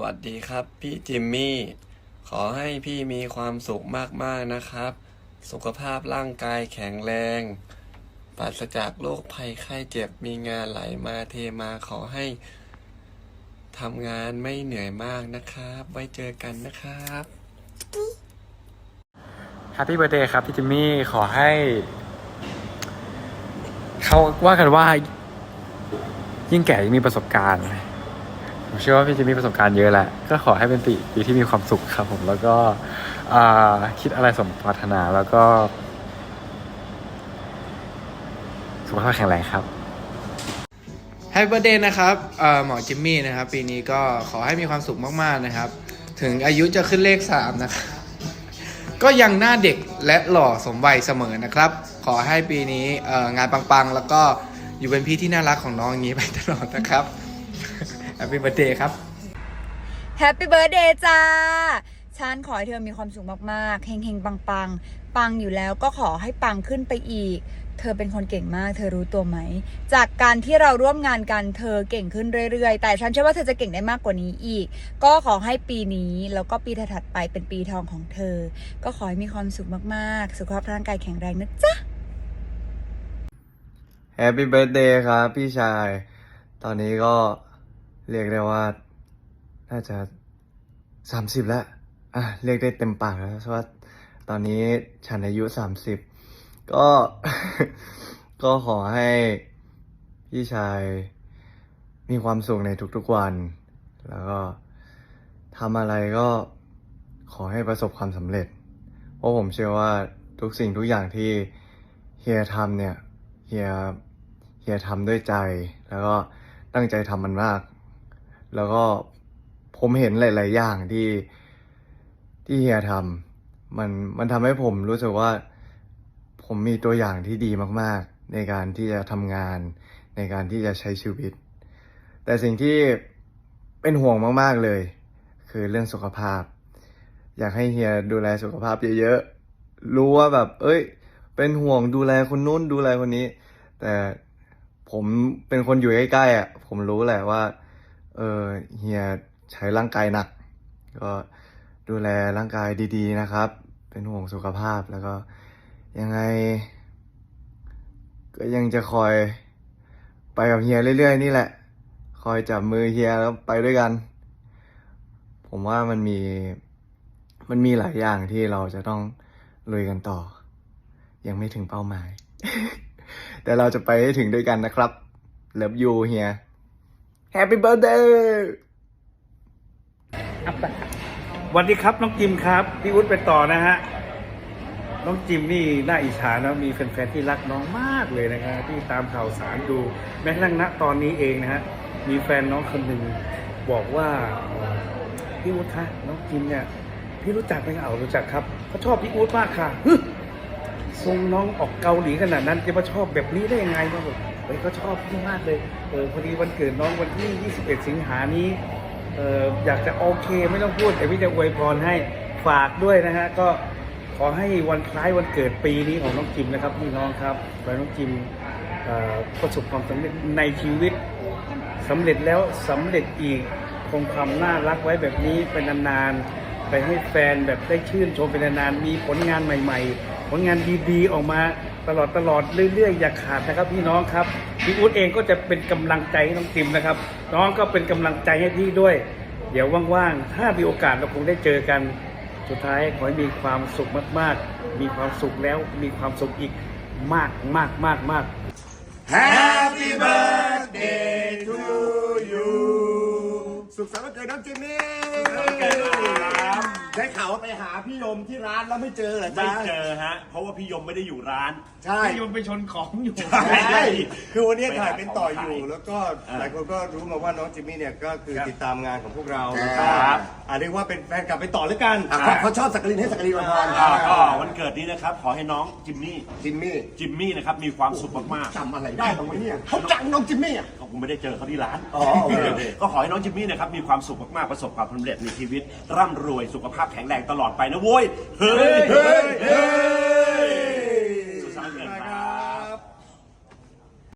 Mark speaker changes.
Speaker 1: วัสดีครับ พี่จิมมี่ ขอให้พี่มีความสุขมากๆนะครับ สุขภาพร่างกายแข็งแรงปราศจากโรคภัยไข้เจ็บมีงานไหลมาเทมาขอให้ทำงานไม่เหนื่อยมากนะครับ ไว้เจอกันนะครับ
Speaker 2: แฮปปี้เบ t ร์ a เดย์ครับพี่จิมมี่ขอให้ เขาว่ากันว่า ยิ่งแก่ยิ่งมีประสบการณ์ ผมเชื่อว่าพี่จิมมี่ประสบการณ์เยอะแหละ ก็ขอให้เป็นปีปีที่มีความสุขครับ ผมแล้วก็คิดอะไรสมปรารถนาแล้วก็สุขภาพแข็งแรงครับ
Speaker 3: แฮปปี้เบ t ร์เดย์นะครับหมอจิมมี่นะครับ ปีนี้ก็ขอให้มีความสุขมากๆนะครับ ถึงอายุจะขึ้นเลข 3 นะครับ ก็ยังหน้าเด็กและหล่อสมวัยเสมอนะครับ ขอให้ปีนี้งานปังๆ แล้วก็อยู่เป็นพี่ที่น่ารักของน้องอย่างนี้ไปตลอดนะครับ ปปี้เบ t ร์ a เดย์ครับ
Speaker 4: แฮปปี้เบิร์ดเดย์จ้า ฉันขอให้เธอมีความสุขมากๆ เฮงๆ ปังๆ ปังอยู่แล้วก็ขอให้ปังขึ้นไปอีก เธอเป็นคนเก่งมาก เธอรู้ตัวไหม จากการที่เราร่วมงานกันเธอเก่งขึ้นเรื่อยๆ แต่ฉันเชื่อว่าเธอจะเก่งได้มากกว่านี้อีก ก็ขอให้ปีนี้แล้วก็ปีถัดๆไปเป็นปีทองของเธอ ก็ขอให้มีความสุขมากๆ สุขภาพร่างกายแข็งแรงนะจ๊ะ
Speaker 1: แฮปปี้เบิร์ดเดย์ครับพี่ชาย ตอนนี้ก็ เรียกได้ว่าน่าจะสามสิบแล้วอะเรียกได้เต็มปากแล้วเพราะว่าตอนนี้ฉันอายุสามสิบก็ก็ขอให้พี่ชายมีความสุขในทุกๆวัน แล้วก็ทำอะไรก็ขอให้ประสบความสำเร็จ เพราะผมเชื่อว่าทุกสิ่งทุกอย่างที่เฮียทำเนี่ยเฮียเฮียทำด้วยใจ แล้วก็ตั้งใจทำมันมาก แล้วก็ผมเห็นหลาย ๆ อย่างที่ที่เฮียทำมันมันทำให้ผมรู้สึกว่า ผมมีตัวอย่างที่ดีมาก ๆ ในการที่จะทำงาน ในการที่จะใช้ชีวิต แต่สิ่งที่เป็นห่วงมาก ๆ เลย คือเรื่องสุขภาพ อยากให้เฮียดูแลสุขภาพเยอะ ๆ รู้ว่าแบบ เอ้ย เป็นห่วงดูแลคนนู้นดูแลคนนี้ แต่ผมเป็นคนอยู่ใกล้ๆอะผมรู้แหละว่า เออเฮียใช้ร่างกายหนัก ก็ดูแลร่างกายดีๆนะครับ เป็นห่วงสุขภาพแล้วก็ยังไง ก็ยังจะคอยไปกับเฮียเรื่อยๆ นี่แหละ คอยจับมือเฮียแล้วไปด้วยกัน ผมว่ามันมีมันมีหลายอย่างที่เราจะต้องลุยกันต่อ ยังไม่ถึงเป้าหมาย แต่เราจะไปให้ถึงด้วยกันนะครับเลิฟยูเฮีย Happy birthday
Speaker 5: สวัสดีครับน้องจิมครับ พี่วุฒิไปต่อนะฮะ น้องจิมนี่น่าอิจฉานะมีแฟนๆที่รักน้องมากเลยนะครับที่ตามข่าวสารดู แม้กระทั่งณตอนนี้เองนะฮะ มีแฟนน้องคนหนึ่งบอกว่า พี่วุฒิคะน้องจิมเนี่ย พี่รู้จักไหมเอารู้จักครับเขาชอบพี่วุฒิมากค่ะ ทรงน้องออกเกาหลีขนาดนั้นจะมาชอบแบบนี้ได้ยังไงมาบอกเฮ้ยเขาชอบพี่มากเลยเออพอดีวันเกิดน้องวันที่ 21 สิงหานี้เอออยากจะโอเคไม่ต้องพูดแต่พี่จะอวยพรให้ฝากด้วยนะฮะก็ขอให้วันคล้ายวันเกิดปีนี้ของน้องจิมนะครับพี่น้องครับขอให้น้องจิมอ่อประสบความสำเร็จในชีวิตสำเร็จแล้วสำเร็จอีกคงความน่ารักไว้แบบนี้เป็นนานๆไปให้แฟนแบบได้ชื่นชมเป็นนานๆมีผลงานใหม่ ๆ ผลงานดีๆ ออกมาตลอดตลอดเรื่อยๆ อย่าขาดนะครับพี่น้องครับพี่อุ๊ดเองก็จะเป็นกำลังใจให้น้องจิมนะครับ น้องก็เป็นกำลังใจให้พี่ด้วย เดี๋ยวว่างๆ ถ้ามีโอกาสเราคงได้เจอกัน สุดท้ายขอให้มีความสุขมากๆ มีความสุขแล้วมีความสุขอีกมากมากมากมาก
Speaker 6: Happy birthday to you สุขสันต์วันเกิดน้องจิมมี่ ได้ข่าวว่าไปหาพี่ยมที่ร้านแล้วไม่เจอเหรอ
Speaker 7: ไม่
Speaker 6: จ๊ะ
Speaker 7: เจอฮะ เพราะว่าพี่ยมไม่ได้อยู่ร้าน
Speaker 6: ใช่
Speaker 5: โยนไปชนของอยู่
Speaker 6: ใช่ คือวันนี้ถ่ายเป็นต่ออยู่
Speaker 7: ไปหาของขาย
Speaker 6: แล้วก็
Speaker 7: อ่า
Speaker 6: หลายคนก็รู้มาว่าน้องจิมมี่เนี่ยก็คือ
Speaker 7: ครับ
Speaker 6: ติดตามงานของพวกเรา
Speaker 7: ครับ
Speaker 6: อ่าเรียกว่าเป็นแฟนกลับไปต่อแล้วกัน
Speaker 7: อ่า
Speaker 6: เขาเขาชอบสักกลินให้สักกลินมาพร
Speaker 7: อ่าก็วันเกิดนี้นะครับ ขอให้น้องจิมมี่
Speaker 6: จิมมี่
Speaker 7: จิมมี่นะครับมีความสุขมาก
Speaker 6: จำอะไรได้บ้างวะเนี่ยเขาจังน้องจิมมี่อะ
Speaker 7: ๆก็คงไม่ได้เจอเขาที่ร้าน
Speaker 6: อ๋อโอเคโอเค
Speaker 7: ก็ขอให้น้องจิมมี่นะครับมีความสุขมากๆประสบความสำเร็จในชีวิต ร่ำรวยสุขภาพแข็งแรงตลอดไปนะโว้ย เฮ้ย เฮ้ย เฮ้ย